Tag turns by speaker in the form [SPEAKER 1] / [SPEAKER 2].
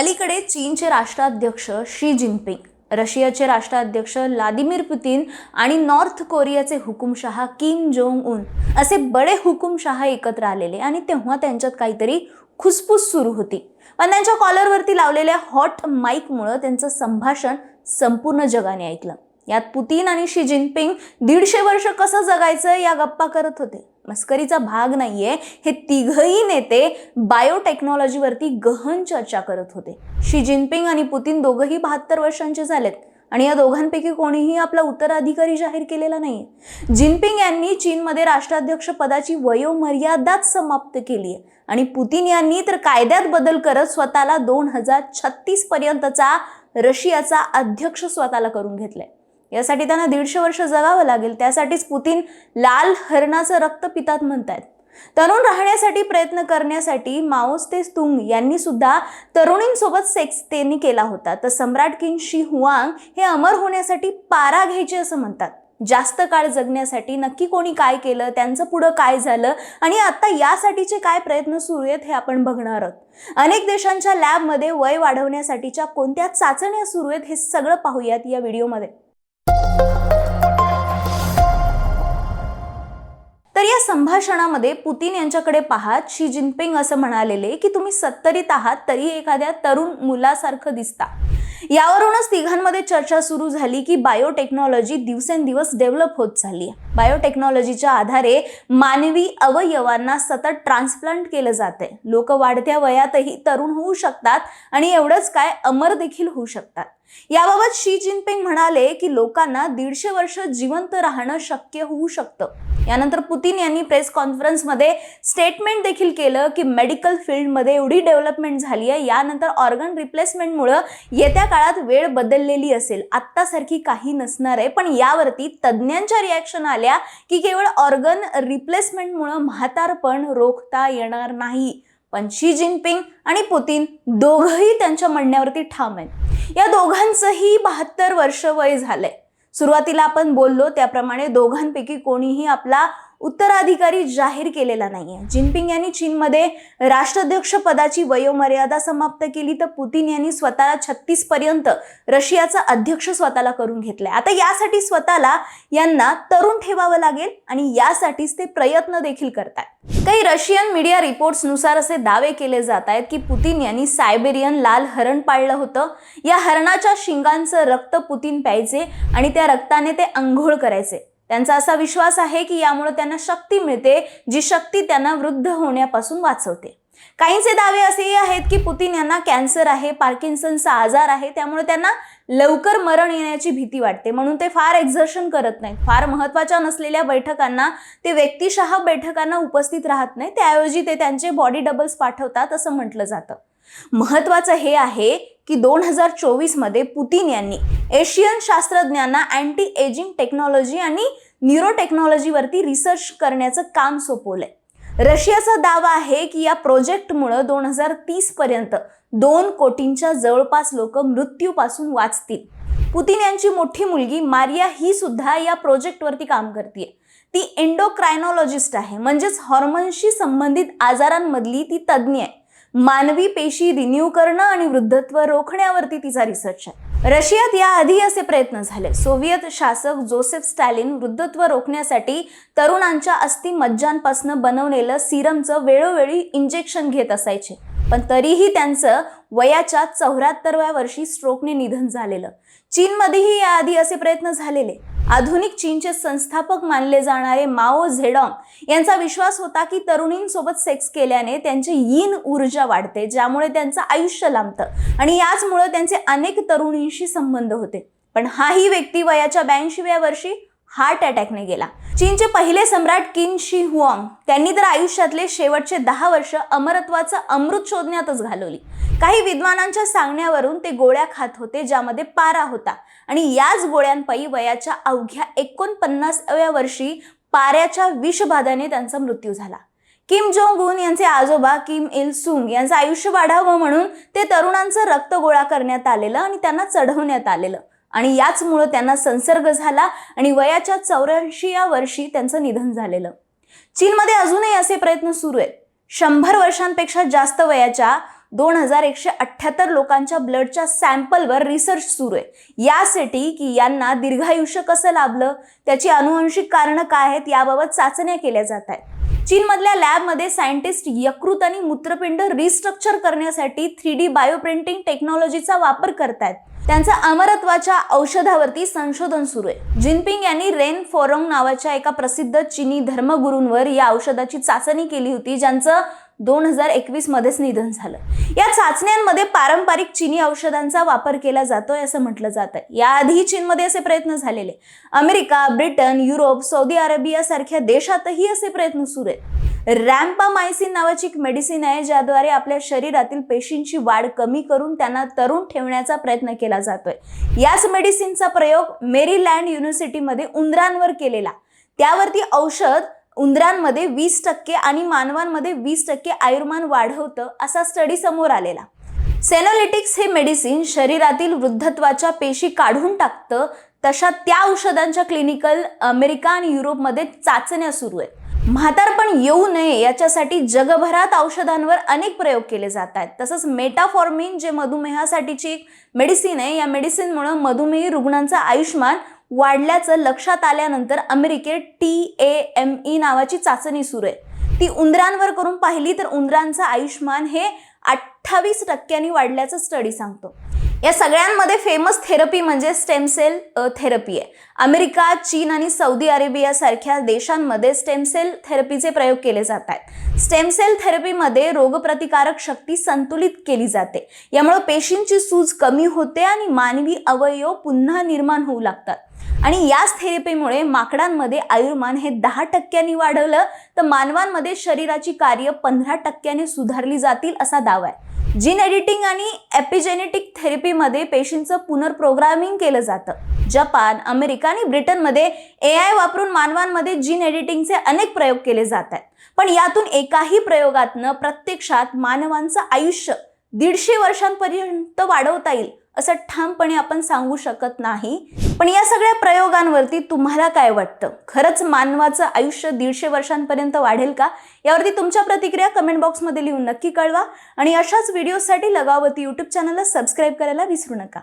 [SPEAKER 1] अलीकडे चीनचे राष्ट्राध्यक्ष शी जिनपिंग रशियाचे राष्ट्राध्यक्ष व्लादिमीर पुतीन आणि नॉर्थ कोरियाचे हुकुमशहा किम जोंग उन असे बडे हुकुमशहा एकत्र आलेले आणि तेव्हा त्यांच्यात काहीतरी खुसफुस सुरू होती. पण त्यांच्या कॉलरवरती लावलेल्या हॉट माईकमुळं त्यांचं संभाषण संपूर्ण जगाने ऐकलं. यात पुतीन आणि शी जिनपिंग दीडशे वर्ष कसं जगायचं या गप्पा करत होते. मस्करीचा भाग नाहीये. हे तिघही नेते बायोटेक्नॉलॉजीवरती गहन चर्चा करत होते. शी जिनपिंग आणि पुतीन दोघंही बहात्तर वर्षांचे झालेत आणि या दोघांपैकी कोणीही आपला उत्तराधिकारी जाहीर केलेला नाही जिनपिंग यांनी चीनमध्ये राष्ट्राध्यक्ष पदाची वयोमर्यादाच समाप्त केली आहे आणि पुतीन यांनी तर कायद्यात बदल करत स्वतःला दोन हजार छत्तीस पर्यंतचा रशियाचा अध्यक्ष स्वतःला करून घेतलाय. यासाठी त्यांना दीडशे वर्ष जगावं लागेल. त्यासाठीच पुतीन लाल हरणाचं रक्त पितात म्हणतायत. तरुण राहण्यासाठी प्रयत्न करण्यासाठी माओस्ते तुंग यांनी सुद्धा तरुणींसोबत सेक्स त्यांनी केला होता. तर सम्राट किंग शी हुआंग हे अमर होण्यासाठी पारा घ्यायचे असं म्हणतात. जास्त काळ जगण्यासाठी नक्की कोणी काय केलं त्यांचं पुढं काय झालं आणि आता यासाठीचे काय प्रयत्न सुरू आहेत हे आपण बघणार आहोत. अनेक देशांच्या लॅबमध्ये वय वाढवण्यासाठीच्या कोणत्या चाचण्या सुरू आहेत हे सगळं पाहूयात या व्हिडिओमध्ये या संभाषणामध्ये पुतीन यांच्याकडे पाहत शी जिनपिंग असं म्हणालेले की तुम्ही सत्तरीत आहात तरी एखाद्या तरुण मुलासारखं दिसता. यावरूनच तिघांमध्ये चर्चा सुरू झाली की बायोटेक्नॉलॉजी दिवसेंदिवस डेव्हलप होत चालली आहे. बायोटेक्नॉलॉजीच्या आधारे मानवी अवयवांना सतत ट्रान्सप्लांट केलं जाते लोक वाढत्या वयातही तरुण होऊ शकतात आणि एवढंच काय अमर देखील होऊ शकतात. याबाबत शी जिनपिंग म्हणाले की लोकांना दीडशे वर्ष जिवंत राहणं शक्य होऊ शकतं. यानंतर पुतीन यांनी प्रेस कॉन्फरन्समध्ये स्टेटमेंट देखील केलं की मेडिकल फील्डमध्ये एवढी डेव्हलपमेंट झाली आहे यानंतर ऑर्गन रिप्लेसमेंटमुळं येत्या काळात वेळ बदललेली असेल. आत्तासारखी काही नसणार आहे पण यावरती तज्ज्ञांच्या रिॲक्शन आल्या की केवळ ऑर्गन रिप्लेसमेंटमुळं म्हातारपण रोखता येणार नाही. पण शी जिनपिंग आणि पुतीन दोघंही त्यांच्या म्हणण्यावरती ठाम आहेत. या दोघांचंही बहात्तर वर्ष वय झालंय. सुरुवातीला आपण बोललो त्याप्रमाणे दोघांपैकी कोणीही आपला उत्तराधिकारी जाहीर केलेला नाहीये. जिनपिंग यांनी चीनमध्ये राष्ट्राध्यक्ष पदाची वयोमर्यादा समाप्त केली तर पुतीन यांनी स्वतःला छत्तीस पर्यंत रशियाचा अध्यक्ष स्वतःला करून घेतलाय. आता यासाठी स्वतःला यांना तरुण ठेवावं लागेल आणि यासाठीच ते प्रयत्न देखील करतात काही रशियन मीडिया रिपोर्ट्सनुसार असे दावे केले जात आहेत की पुतीन यांनी सायबेरियन लाल हरण पाळलं होतं. या हरणाच्या शिंगांचं रक्त पुतीन प्यायचे आणि त्या रक्ताने ते अंघोळ करायचे. त्यांचा असा विश्वास आहे की यामुळे त्यांना शक्ती मिळते जी शक्ती त्यांना वृद्ध होण्यापासून वाचवते. काहींचे दावे असेही आहेत की पुतीन यांना कॅन्सर आहे पार्किन्सनचा आजार आहे त्यामुळे त्यांना लवकर मरण येण्याची भीती वाटते. म्हणून ते फार एक्झर्शन करत नाहीत. फार महत्त्वाच्या नसलेल्या बैठकांना ते व्यक्तिशः बैठकांना उपस्थित राहत नाही त्याऐवजी ते त्यांचे बॉडी डबल्स पाठवतात असं म्हटलं जातं. महत्वाचं हे आहे की दोन हजार चोवीसमध्ये पुतीन यांनी एशियन शास्त्रज्ञांना अँटी एजिंग टेक्नॉलॉजी आणि न्यूरो टेक्नॉलॉजीवरती रिसर्च करण्याचं काम सोपवलंय. रशियाचा दावा आहे की या प्रोजेक्टमुळं दोन हजार तीस पर्यंत दोन कोटींच्या जवळपास लोक मृत्यूपासून वाचतील. पुतीन यांची मोठी मुलगी मारिया ही सुद्धा या प्रोजेक्टवरती काम करते ती एंडोक्रायनॉलॉजिस्ट आहे म्हणजेच हॉर्मोन्सशी संबंधित आजारांमधली ती तज्ज्ञ आहे. मानवी पेशी रिन्यू करणं आणि वृद्धत्व रोखण्यावरती तिचा रिसर्च आहे. रशियात याआधी असे प्रयत्न झाले. सोव्हिएत शासक जोसेफ स्टॅलिन वृद्धत्व रोखण्यासाठी तरुणांच्या अस्थि मज्जांपासून बनवलेलं सिरमचं वेळोवेळी इंजेक्शन घेत असायचे. पण तरीही त्यांचं वयाच्या चौऱ्याहत्तरव्या वर्षी स्ट्रोकने निधन झालेलं. चीनमध्येही याआधी असे प्रयत्न झालेले. आधुनिक चीनचे संस्थापक मानले जाणारे माओ झेडॉंग यांचा विश्वास होता की तरुणींसोबत सेक्स केल्याने त्यांची यीन ऊर्जा वाढते ज्यामुळे त्यांचं आयुष्य लांबतं आणि याचमुळे त्यांचे अनेक तरुणींशी संबंध होते. पण हाही व्यक्ती वयाच्या ब्याऐंशीव्या वर्षी हार्ट अटॅकने गेला. चीनचे पहिले सम्राट किन शी हुआंग त्यांनी तर आयुष्यातले शेवटचे दहा वर्ष अमरत्वाचं अमृत शोधण्यातच घालवली. काही विद्वानांच्या सांगण्यावरून ते गोळ्या खात होते ज्यामध्ये पारा होता. आणि याच गोळ्यांपायी वयाच्या अवघ्या एकोणपन्नासाव्या वर्षी पाऱ्याच्या विषबाधाने त्यांचा मृत्यू झाला. किम जोंग उन यांचे आजोबा किम इल सुंग यांचं आयुष्य वाढावं म्हणून ते तरुणांचं रक्त गोळा करण्यात आलेलं आणि त्यांना चढवण्यात आलेलं. आणि याचमुळं त्यांना संसर्ग झाला आणि वयाच्या चौऱ्याऐंशी या वर्षी त्यांचं निधन झालेलं. चीनमध्ये अजूनही असे प्रयत्न सुरू आहेत. शंभर वर्षांपेक्षा जास्त वयाच्या दोन हजार एकशे अठ्ठ्याहत्तर लोकांच्या ब्लडच्या सॅम्पलवर रिसर्च सुरू आहे. यासाठी की यांना दीर्घायुष्य कसं लाभलं त्याची अनुवंशिक कारणं काय आहेत याबाबत चाचण्या केल्या जात आहेत. चीनमधल्या लॅबमध्ये सायंटिस्ट यकृत आणि मूत्रपिंड रिस्ट्रक्चर करण्यासाठी थ्री डी बायोप्रिंटिंग टेक्नॉलॉजीचा वापर करतायत. त्यांचा अमरत्वाच्या औषधावरती संशोधन सुरू आहे. जिनपिंग यांनी रेन फोरोंग नावाच्या एका प्रसिद्ध चीनी धर्मगुरूंवर या औषधाची चाचणी केली होती ज्यांचं दोन हजार एकवीस मध्येच निधन झालं. या चाचण्यांमध्ये पारंपरिक चीनी औषधांचा वापर केला जातोय असं म्हटलं जातं याआधी चीनमध्ये असे प्रयत्न झालेले. America Britain Europe Saudi Arabia सारख्या देशातही असे प्रयत्न सुरू आहेत. रॅम्पामायसिन नावाची एक मेडिसिन आहे ज्याद्वारे आपल्या शरीरातील पेशींची वाढ कमी करून त्यांना तरुण ठेवण्याचा प्रयत्न केला जातोय. याच मेडिसिनचा प्रयोग मेरीलँड युनिव्हर्सिटीमध्ये उंदरांवर केलेला. त्यावरती औषध उंदरांमध्ये वीस टक्के आणि मानवांमध्ये वीस टक्के आयुर्मान वाढवतं असा स्टडी समोर आलेला. सेनोलिटिक्स हे मेडिसिन शरीरातील वृद्धत्वाच्या पेशी काढून टाकतं. तशा त्या औषधांच्या क्लिनिकल अमेरिका आणि युरोपमध्ये चाचण्या सुरू आहेत. म्हातारपण येऊ नये याच्यासाठी जगभरात औषधांवर अनेक प्रयोग केले जात आहेत. तसंच मेटाफॉर्मिन जे मधुमेहासाठीची एक मेडिसिन आहे या मेडिसिनमुळं मधुमेही रुग्णांचं आयुष्मान वाढल्याचं लक्षात आल्यानंतर अमेरिकेत टी ए एम ई नावाची चाचणी सुरू आहे. ती उंदरांवर करून पाहिली तर उंदरांचं आयुष्यमान हे अठ्ठावीस टक्क्यांनी वाढल्याचं स्टडी सांगतो. या सगळ्यांमध्ये फेमस थेरपी म्हणजे स्टेम सेल थेरपी आहे. अमेरिका चीन आणि सौदी अरेबिया सारख्या देशांमध्ये स्टेम सेल थेरपीचे प्रयोग केले जात आहेत. स्टेम सेल थेरपीमध्ये रोगप्रतिकारक शक्ती संतुलित केली जाते. यामुळे पेशींची सूज कमी होते आणि मानवी अवयव पुन्हा निर्माण होऊ लागतात. आणि याच थेरपीमुळे माकडांमध्ये आयुर्मान हे दहा टक्क्यांनी वाढवलं तर मानवांमध्ये शरीराची कार्य पंधरा टक्क्याने सुधारली जातील असा दावा आहे. जीन एडिटिंग आणि एपिजेनेटिक थेरपीमध्ये पेशींचं पुनर्प्रोग्रामिंग केलं जातं. जपान अमेरिका आणि ब्रिटनमध्ये ए आय वापरून मानवांमध्ये जीन एडिटिंगचे अनेक प्रयोग केले जात आहेत. पण यातून एकाही प्रयोगातनं प्रत्यक्षात मानवांचं आयुष्य दीडशे वर्षांपर्यंत वाढवता येईल असं ठामपणे आपण सांगू शकत नाही. पण या सगळ्या प्रयोगांवरती तुम्हाला काय वाटतं? खरंच मानवाचं आयुष्य दीडशे वर्षांपर्यंत वाढेल का? यावरती तुमच्या प्रतिक्रिया कमेंट बॉक्समध्ये लिहून नक्की कळवा. आणि अशाच व्हिडिओसाठी लगावती यूट्यूब चॅनलला सबस्क्राईब करायला विसरू नका.